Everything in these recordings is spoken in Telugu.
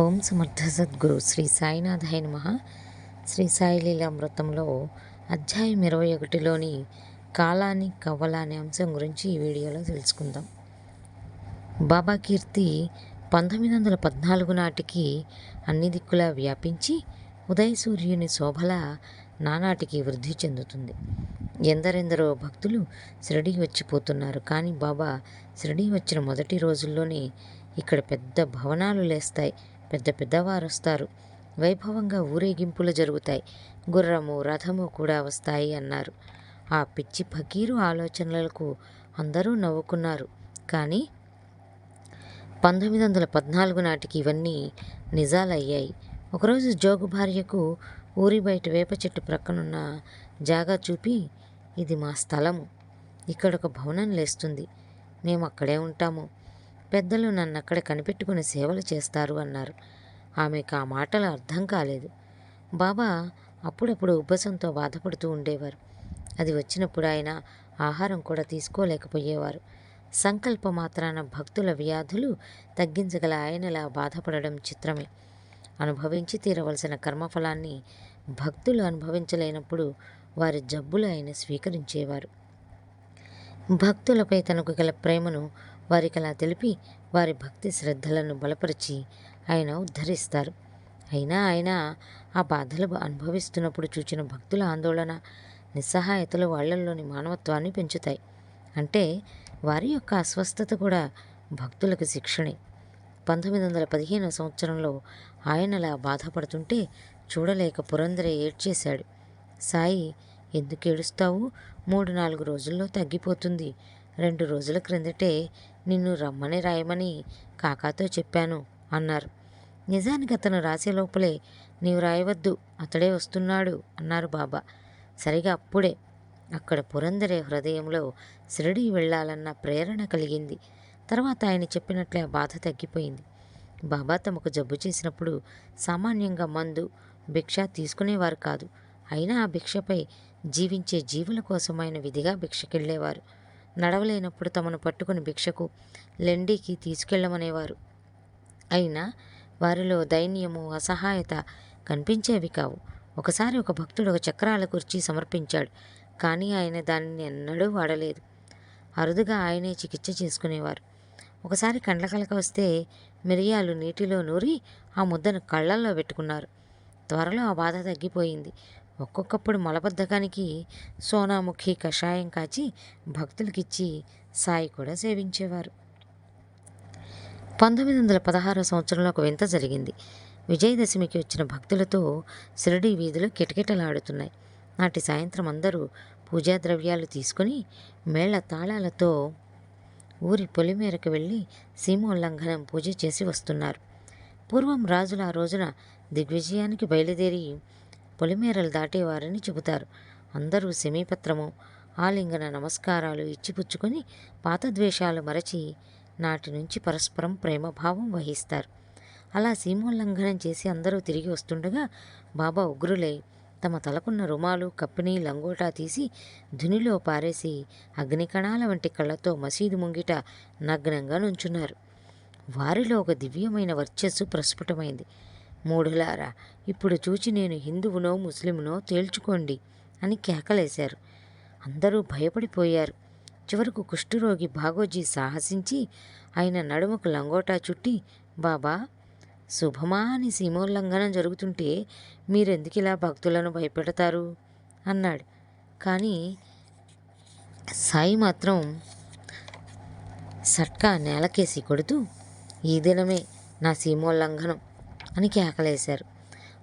ఓం సమర్థ సద్గురు శ్రీ సాయినాథాయ నమ. శ్రీ సాయి లీలామృతంలో అధ్యాయం ఇరవై ఒకటిలోని కాలాన్ని కవ్వల అనే అంశం గురించి ఈ వీడియోలో తెలుసుకుందాం. బాబా కీర్తి పంతొమ్మిది వందల పద్నాలుగు నాటికి అన్ని దిక్కులా వ్యాపించి ఉదయ సూర్యుని శోభల నానాటికి వృద్ధి చెందుతుంది. ఎందరెందరో భక్తులు షిరిడి వచ్చిపోతున్నారు. కానీ బాబా షిరిడి వచ్చిన మొదటి రోజుల్లోనే ఇక్కడ పెద్ద భవనాలు లేస్తాయి. పెద్ద పెద్దవారు వస్తారు వైభవంగా ఊరేగింపులు జరుగుతాయి. గుర్రము రథము కూడా వస్తాయి అన్నారు. ఆ పిచ్చి ఫకీరు ఆలోచనలకు అందరూ నవ్వుకున్నారు. కానీ పంతొమ్మిది వందల పద్నాలుగు నాటికి ఇవన్నీ నిజాలయ్యాయి. ఒకరోజు జోగు భార్యకు ఊరి బయట వేప చెట్టు ప్రక్కనున్న జాగా చూపి ఇది మా స్థలము. ఇక్కడ ఒక భవనం లేస్తుంది. మేము అక్కడే ఉంటాము. పెద్దలు నన్ను అక్కడ కనిపెట్టుకుని సేవలు చేస్తారు అన్నారు. ఆమెకు ఆ మాటలు అర్థం కాలేదు. బాబా అప్పుడప్పుడు ఉబ్బసంతో బాధపడుతూ ఉండేవారు. అది వచ్చినప్పుడు ఆయన ఆహారం కూడా తీసుకోలేకపోయేవారు. సంకల్ప మాత్రాన భక్తుల వ్యాధులు తగ్గించగల ఆయనలా బాధపడడం చిత్రమే. అనుభవించి తీరవలసిన కర్మఫలాన్ని భక్తులు అనుభవించలేనప్పుడు వారి జబ్బులు ఆయన స్వీకరించేవారు. భక్తులపై తనకు గల ప్రేమను వారికి అలా తెలిపి వారి భక్తి శ్రద్ధలను బలపరిచి ఆయన ఉద్ధరిస్తారు. అయినా ఆయన ఆ బాధలు అనుభవిస్తున్నప్పుడు చూచిన భక్తుల ఆందోళన నిస్సహాయతలు వాళ్ళల్లోని మానవత్వాన్ని పెంచుతాయి. అంటే వారి యొక్క అస్వస్థత కూడా భక్తులకు శిక్షణే. పంతొమ్మిది వందల పదిహేనవ సంవత్సరంలో ఆయనలా బాధపడుతుంటే చూడలేక పురందరే ఏడ్చేశాడు. సాయి ఎందుకు ఏడుస్తావు? మూడు నాలుగు రోజుల్లో తగ్గిపోతుంది. రెండు రోజుల క్రిందటే నిన్ను రమ్మని రాయమని కాకాతో చెప్పాను అన్నారు. నిజానికి అతను రాసే లోపలే నీవు రాయవద్దు అతడే వస్తున్నాడు అన్నారు బాబా. సరిగా అప్పుడే అక్కడ పురందరే హృదయంలో శిరడి వెళ్ళాలన్న ప్రేరణ కలిగింది. తర్వాత ఆయన చెప్పినట్లే ఆ బాధ తగ్గిపోయింది. బాబా తమకు జబ్బు చేసినప్పుడు సామాన్యంగా మందు భిక్ష తీసుకునేవారు కాదు. అయినా ఆ భిక్షపై జీవించే జీవుల కోసం ఆయన విధిగా భిక్షకెళ్ళేవారు. నడవలేనప్పుడు తమను పట్టుకుని భిక్షకు లెండికి తీసుకెళ్ళమనేవారు. అయినా వారిలో దైన్యము అసహాయత కనిపించేవి కావు. ఒకసారి ఒక భక్తుడు ఒక చక్రాల కుర్చీ సమర్పించాడు కానీ ఆయన దానిని ఎన్నడూ వాడలేదు. అరుదుగా ఆయనే చికిత్స చేసుకునేవారు. ఒకసారి కండ్లకలక వస్తే మిరియాలు నీటిలో నూరి ఆ ముద్దను కళ్ళల్లో పెట్టుకున్నారు. త్వరలో ఆ బాధ తగ్గిపోయింది. ఒక్కొక్కప్పుడు మలబద్ధకానికి సోనాముఖి కషాయం కాచి భక్తులకిచ్చి సాయి కూడా సేవించేవారు. పంతొమ్మిది వందల పదహారో సంవత్సరంలో ఒక వింత జరిగింది. విజయదశమికి వచ్చిన భక్తులతో శిరడి వీధులు కిటకిటలాడుతున్నాయి. నాటి సాయంత్రం అందరూ పూజా ద్రవ్యాలు తీసుకుని మేళ్ళ తాళాలతో ఊరి పొలిమేరకు వెళ్ళి సీమోల్లంఘనం పూజ చేసి వస్తున్నారు. పూర్వం రాజులు ఆ రోజున దిగ్విజయానికి బయలుదేరి పొలిమేరలు దాటేవారని చెబుతారు. అందరూ సమీపత్రము ఆలింగన నమస్కారాలు ఇచ్చిపుచ్చుకొని పాత ద్వేషాలు మరచి నాటి నుంచి పరస్పరం ప్రేమభావం వహిస్తారు. అలా సీమోల్లంఘనం చేసి అందరూ తిరిగి వస్తుండగా బాబా ఉగ్రులై తమ తలకున్న రుమాలు కప్పిని లంగోటా తీసి ధునిలో పారేసి అగ్నికణాల వంటి కళ్ళతో మసీదు ముంగిట నగ్నంగా నుంచున్నారు. వారిలో ఒక దివ్యమైన వర్చస్సు ప్రస్ఫుటమైంది. మూఢులారా ఇప్పుడు చూచి నేను హిందువునో ముస్లిమునో తేల్చుకోండి అని కేకలేశారు. అందరూ భయపడిపోయారు. చివరకు కుష్ఠరోగి భాగోజీ సాహసించి ఆయన నడుముకు లంగోటా చుట్టి బాబా శుభమా అని సీమోల్లంఘనం జరుగుతుంటే మీరెందుకు ఇలా భక్తులను భయపెడతారు? అన్నాడు. కానీ సాయి మాత్రం సట్కా నేలకేసి కొడుతూ ఈ దినమే నా సీమోల్లంఘనం. అని కేకలేశారు.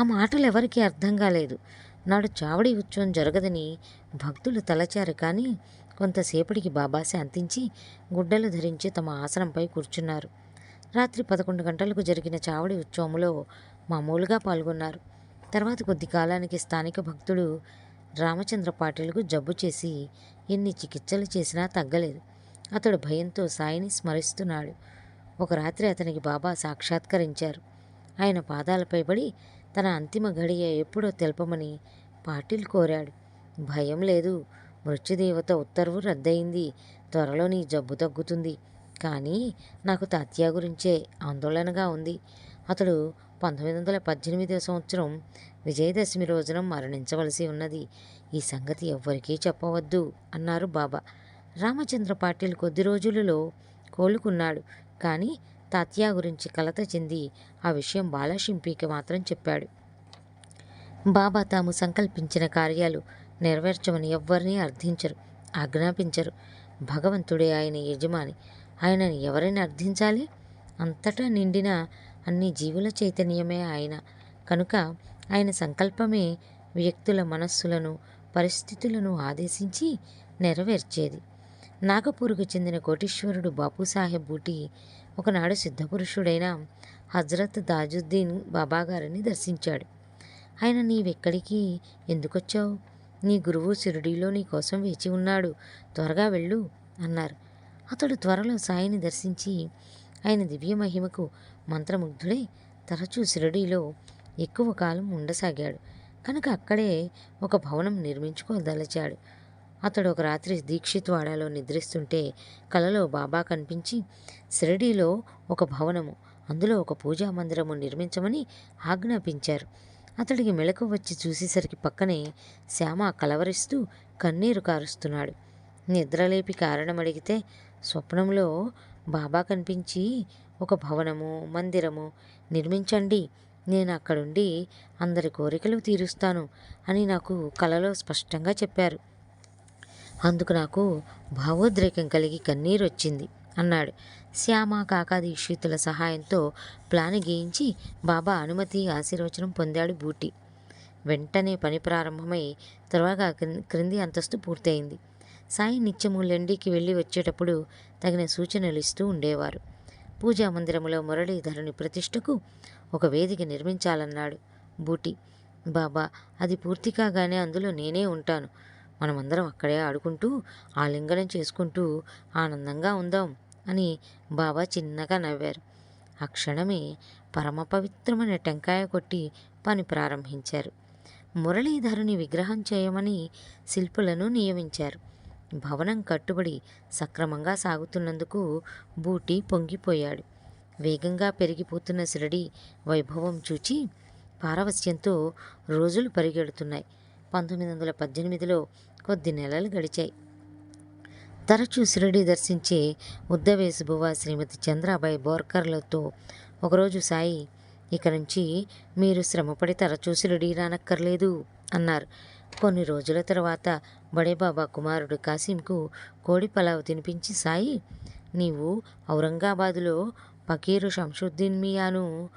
ఆ మాటలు ఎవరికీ అర్థం కాలేదు. నాడు చావడి ఉత్సవం జరగదని భక్తులు తలచారు కానీ కొంతసేపటికి బాబా శాంతించి గుడ్డలు ధరించి తమ ఆసనంపై కూర్చున్నారు. రాత్రి పదకొండు గంటలకు జరిగిన చావడి ఉత్సవంలో మామూలుగా పాల్గొన్నారు. తర్వాత కొద్ది కాలానికి స్థానిక భక్తుడు రామచంద్ర పాటిల్కు జబ్బు చేసి ఎన్ని చికిత్సలు చేసినా తగ్గలేదు. అతడు భయంతో సాయిని స్మరిస్తున్నాడు. ఒక రాత్రి అతనికి బాబా సాక్షాత్కరించారు. ఆయన పాదాలపై పడి తన అంతిమ గడియ ఎప్పుడో తెలపమని పాటిల్ కోరాడు. భయం లేదు. మృత్యుదేవత ఉత్తర్వు రద్దయింది. త్వరలో నీ జబ్బు తగ్గుతుంది. కానీ నాకు తాత్యా గురించే ఆందోళనగా ఉంది. అతడు పంతొమ్మిది వందల పద్దెనిమిదవ సంవత్సరం విజయదశమి రోజున మరణించవలసి ఉన్నది. ఈ సంగతి ఎవ్వరికీ చెప్పవద్దు అన్నారు బాబా. రామచంద్ర పాటిల్ కొద్ది రోజులలో కోలుకున్నాడు. కానీ తాత్యా గురించి కలత చెంది ఆ విషయం బాలశింపికి మాత్రం చెప్పాడు. బాబా తాము సంకల్పించిన కార్యాలు నెరవేర్చమని ఎవ్వరినీ అర్థించరు ఆజ్ఞాపించరు. భగవంతుడే ఆయన యజమాని ఆయనని ఎవరిని అర్థించాలి? అంతటా నిండిన అన్ని జీవుల చైతన్యమే ఆయన. కనుక ఆయన సంకల్పమే వ్యక్తుల మనస్సులను పరిస్థితులను ఆదేశించి నెరవేర్చేది. నాగపూర్కు చెందిన కోటీశ్వరుడు బాపుసాహెబ్ బూటి ఒకనాడు సిద్ధపురుషుడైన హజరత్ దాజుద్దీన్ బాబాగారిని దర్శించాడు. ఆయన నీవెక్కడికి? ఎందుకొచ్చావు? నీ గురువు షిరిడీలో నీ కోసం వేచి ఉన్నాడు. త్వరగా వెళ్ళు అన్నారు. అతడు త్వరలో సాయిని దర్శించి ఆయన దివ్య మహిమకు మంత్రముగ్ధుడై తరచూ షిరిడీలో ఎక్కువ కాలం ఉండసాగాడు. కనుక అక్కడే ఒక భవనం నిర్మించుకోదలచాడు. అతడు ఒక రాత్రి దీక్షిత్వాడాలో నిద్రిస్తుంటే కలలో బాబా కనిపించి షిరిడీలో ఒక భవనము అందులో ఒక పూజా మందిరము నిర్మించమని ఆజ్ఞాపించారు. అతడికి మెలకు వచ్చి చూసేసరికి పక్కనే శ్యామ కలవరిస్తూ కన్నీరు కారుస్తున్నాడు. నిద్రలేపి కారణం అడిగితే స్వప్నంలో బాబా కనిపించి ఒక భవనము మందిరము నిర్మించండి. నేను అక్కడుండి అందరి కోరికలు తీరుస్తాను అని నాకు కలలో స్పష్టంగా చెప్పారు. అందుకు నాకు భావోద్రేకం కలిగి కన్నీరు వచ్చింది అన్నాడు. శ్యామ కాకా దీక్షితుల సహాయంతో ప్లాన్ గీయించి బాబా అనుమతి ఆశీర్వచనం పొందాడు బూటి. వెంటనే పని ప్రారంభమై త్వరగా క్రింది అంతస్తు పూర్తయింది. సాయి నిత్యము లెండికి వెళ్ళి వచ్చేటప్పుడు తగిన సూచనలు ఇస్తూ ఉండేవారు. పూజా మందిరములో మురళీధరుని ప్రతిష్టకు ఒక వేదిక నిర్మించాలన్నాడు బూటి. బాబా అది పూర్తి కాగానే అందులో నేనే ఉంటాను. మనమందరం అక్కడే ఆడుకుంటూ ఆలింగనం చేసుకుంటూ ఆనందంగా ఉందాం అని బాబా చిన్నగా నవ్వారు. ఆ క్షణమే పరమ పవిత్రమైన టెంకాయ కొట్టి పని ప్రారంభించారు. మురళీధరుని విగ్రహం చేయమని శిల్పులను నియమించారు. భవనం కట్టుబడి సక్రమంగా సాగుతున్నందుకు బూటి పొంగిపోయాడు. వేగంగా పెరిగిపోతున్న శిరడి వైభవం చూచి పారవస్యంతో రోజులు పరిగెడుతున్నాయి. పంతొమ్మిది వందల పద్దెనిమిదిలో కొద్ది నెలలు గడిచాయి. తరచూ శిరడి దర్శించే ఉద్దవేసుబువ శ్రీమతి చంద్రాబాయి బోర్కర్లతో ఒకరోజు సాయి ఇక నుంచి మీరు శ్రమపడి తరచూ శిరడి రానక్కర్లేదు అన్నారు. కొన్ని రోజుల తర్వాత బడేబాబా కుమారుడు కాసింకు కోడి పలావ్ తినిపించి సాయి నీవు ఔరంగాబాదులో పకీరు షంషుద్దీన్ మియాను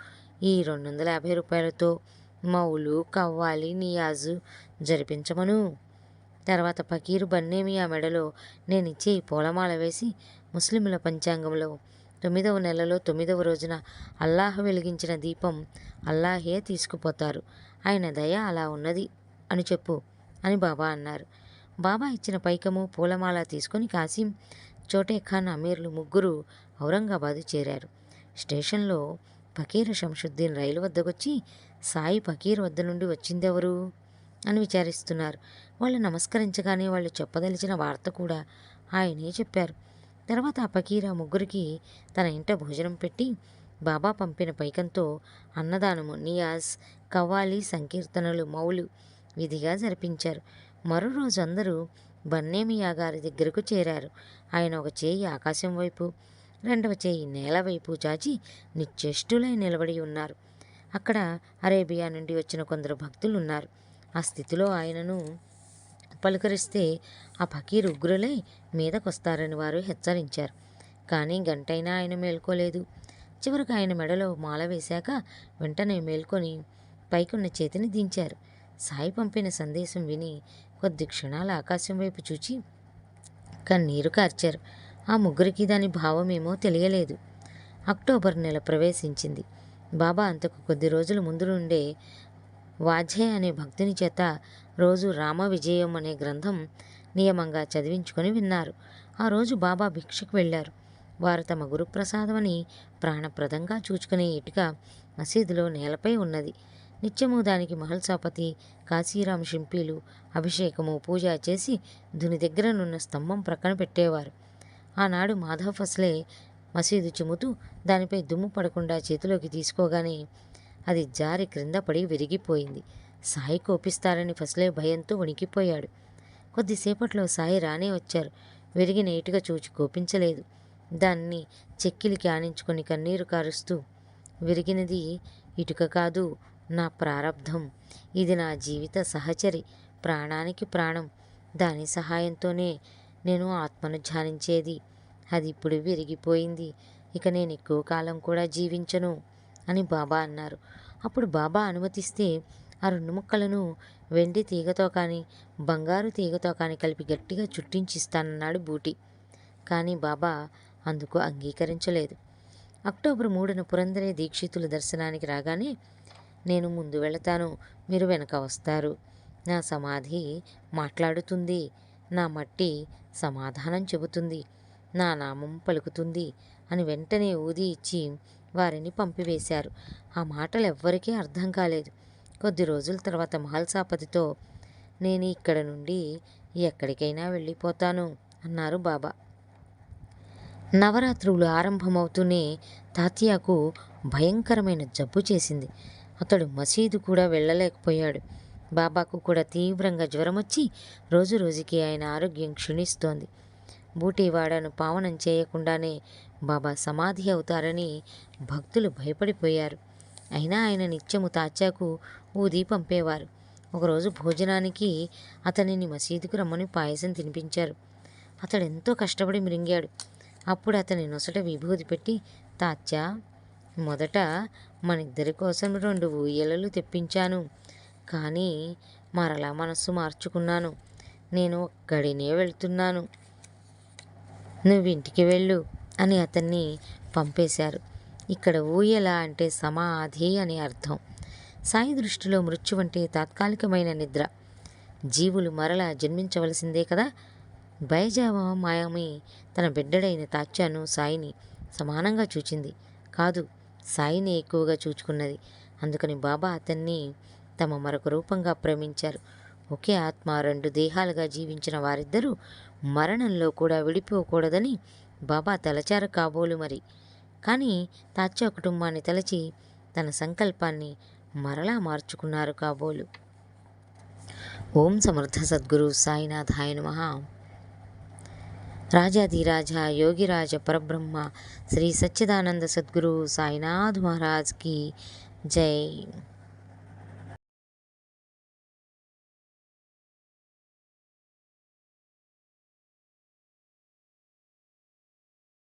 ఈ రెండు వందల యాభై రూపాయలతో మౌలు కవ్వాలి నియాజు జరిపించమను. తర్వాత ఫకీరు బన్నేమియా మెడలో నేనిచ్చే ఈ పూలమాల వేసి ముస్లింల పంచాంగంలో తొమ్మిదవ నెలలో తొమ్మిదవ రోజున అల్లాహ్ వెలిగించిన దీపం అల్లాహే తీసుకుపోతారు. ఆయన దయ అలా ఉన్నది అని చెప్పు అని బాబా అన్నారు. బాబా ఇచ్చిన పైకము పూలమాల తీసుకొని కాసిం చోటే ఖాన్ అమీర్లు ముగ్గురు ఔరంగాబాదు చేరారు. స్టేషన్లో ఫకీర్ షంషుద్దీన్ రైలు వద్దకొచ్చి సాయి ఫకీర్ వద్ద నుండి వచ్చిందెవరు? అని విచారిస్తున్నారు. వాళ్ళు నమస్కరించగానే వాళ్ళు చెప్పదలిచిన వార్త కూడా ఆయనే చెప్పారు. తర్వాత ఆ ఫకీర్ ఆ ముగ్గురికి తన ఇంట భోజనం పెట్టి బాబా పంపిన పైకంతో అన్నదానము నియాజ్ కవ్వాలి సంకీర్తనలు మౌలు విధిగా జరిపించారు. మరో రోజు అందరూ బన్నేమియా గారి దగ్గరకు చేరారు. ఆయన ఒక చేయి ఆకాశం వైపు రెండవ చేయి నేల వైపు చాచి నిశ్చేష్టులై నిలబడి ఉన్నారు. అక్కడ అరేబియా నుండి వచ్చిన కొందరు భక్తులు ఉన్నారు ఆ స్థితిలో ఆయనను పలుకరిస్తే ఆ ఫకీర్ ఉగ్రులై మీదకొస్తారని వారు హెచ్చరించారు. కానీ గంటైనా ఆయన మేల్కోలేదు. చివరికి ఆయన మెడలో మాల వేశాక వెంటనే మేల్కొని పైకున్న చేతిని దించారు. సాయి పంపిన సందేశం విని కొద్ది క్షణాల ఆకాశం వైపు చూచి కన్నీరు కార్చారు. ఆ ముగ్గురికి దాని భావమేమో తెలియలేదు. అక్టోబర్ నెల ప్రవేశించింది. బాబా అంతకు కొద్ది రోజుల ముందు నుండే వాఝే అనే భక్తుని చేత రోజు రామ విజయం అనే గ్రంథం నియమంగా చదివించుకొని విన్నారు. ఆ రోజు బాబా భిక్షకు వెళ్ళారు. వారు తమ గురుప్రసాదమని ప్రాణప్రదంగా చూచుకునే ఇటుక మసీదులో నేలపై ఉన్నది. నిత్యము దానికి మహల్సాపతి కాశీరాం షింపీలు అభిషేకము పూజ చేసి దుని దగ్గరనున్న స్తంభం ప్రక్కన పెట్టేవారు. ఆనాడు మాధవ్ ఫస్లే మసీదు చిమ్ముతూ దానిపై దుమ్ము పడకుండా చేతిలోకి తీసుకోగానే అది జారి క్రింద పడి విరిగిపోయింది. సాయి కోపిస్తారని ఫసలే భయంతో వణికిపోయాడు కొద్దిసేపట్లో సాయి రానే వచ్చారు. విరిగిన ఇటుక చూచి కోపించలేదు. దాన్ని చెక్కిలికి ఆనించుకొని కన్నీరు కారుస్తూ విరిగినది ఇటుక కాదు నా ప్రారబ్ధం ఇది నా జీవిత సహచరి ప్రాణానికి ప్రాణం. దాని సహాయంతోనే నేను ఆత్మను ధ్యానించేది. అది ఇప్పుడు విరిగిపోయింది. ఇక నేను ఎక్కువ కాలం కూడా జీవించను. అని బాబా అన్నారు. అప్పుడు బాబా అనుమతిస్తే ఆ రెండు ముక్కలను వెండి తీగతో కానీ బంగారు తీగతో కానీ కలిపి గట్టిగా చుట్టించిస్తానన్నాడు బూటి. కానీ బాబా అందుకు అంగీకరించలేదు. అక్టోబర్ మూడున పురందరే దీక్షితుల దర్శనానికి రాగానే నేను ముందు వెళతాను మీరు వెనక వస్తారు. నా సమాధి మాట్లాడుతుంది. నా మట్టి సమాధానం చెబుతుంది. నా నామం పలుకుతుంది అని వెంటనే ఊది ఇచ్చి వారిని పంపివేశారు. ఆ మాటలు ఎవ్వరికీ అర్థం కాలేదు. కొద్ది రోజుల తర్వాత మహల్సాపతితో నేను ఇక్కడ నుండి ఎక్కడికైనా వెళ్ళిపోతాను అన్నారు బాబా. నవరాత్రులు ఆరంభమవుతూనే తాత్యాకు భయంకరమైన జబ్బు చేసింది. అతడు మసీదు కూడా వెళ్ళలేకపోయాడు. బాబాకు కూడా తీవ్రంగా జ్వరం వచ్చి రోజు రోజుకి ఆయన ఆరోగ్యం క్షీణిస్తోంది. బూటీవాడను పావనం చేయకుండానే బాబా సమాధి అవుతారని భక్తులు భయపడిపోయారు. అయినా ఆయన నిత్యము తాచాకు ఊది పంపేవారు ఒకరోజు భోజనానికి అతనిని మసీదుకు రమ్మని పాయసం తినిపించారు. అతడు ఎంతో కష్టపడి మిరింగాడు అప్పుడు అతని నొసట విభూది పెట్టి తాత్యా మొదట మన ఇద్దరి కోసం రెండు ఊయలలు తెప్పించాను. కానీ మరలా మనస్సు మార్చుకున్నాను. నేను ఒక్కడినే వెళ్తున్నాను. నువ్వు ఇంటికి వెళ్ళు అని అతన్ని పంపేశారు. ఇక్కడ ఊయల అంటే సమాధి అని అర్థం. సాయి దృష్టిలో మృత్యు అంటే తాత్కాలికమైన నిద్ర. జీవులు మరలా జన్మించవలసిందే కదా? బయజావ మాయమి తన బిడ్డడైన తాత్యాను సాయిని సమానంగా చూచింది. కాదు సాయిని ఎక్కువగా చూచుకున్నది. అందుకని బాబా అతన్ని తమ మరొక రూపంగా ప్రేమించారు. ఒకే ఆత్మ రెండు దేహాలుగా జీవించిన వారిద్దరూ మరణంలో కూడా విడిపోకూడదని బాబా తలచారు కాబోలు మరి. కానీ తాత్యా కుటుంబాన్ని తలచి తన సంకల్పాన్ని మరలా మార్చుకున్నారు కాబోలు. ఓం సమర్థ సద్గురు సాయినాథ్ ఆయన నమ. రాజాధిరాజ యోగిరాజ పరబ్రహ్మ శ్రీ సచ్చిదానంద సద్గురు సాయినాథ్ మహారాజ్కి జై.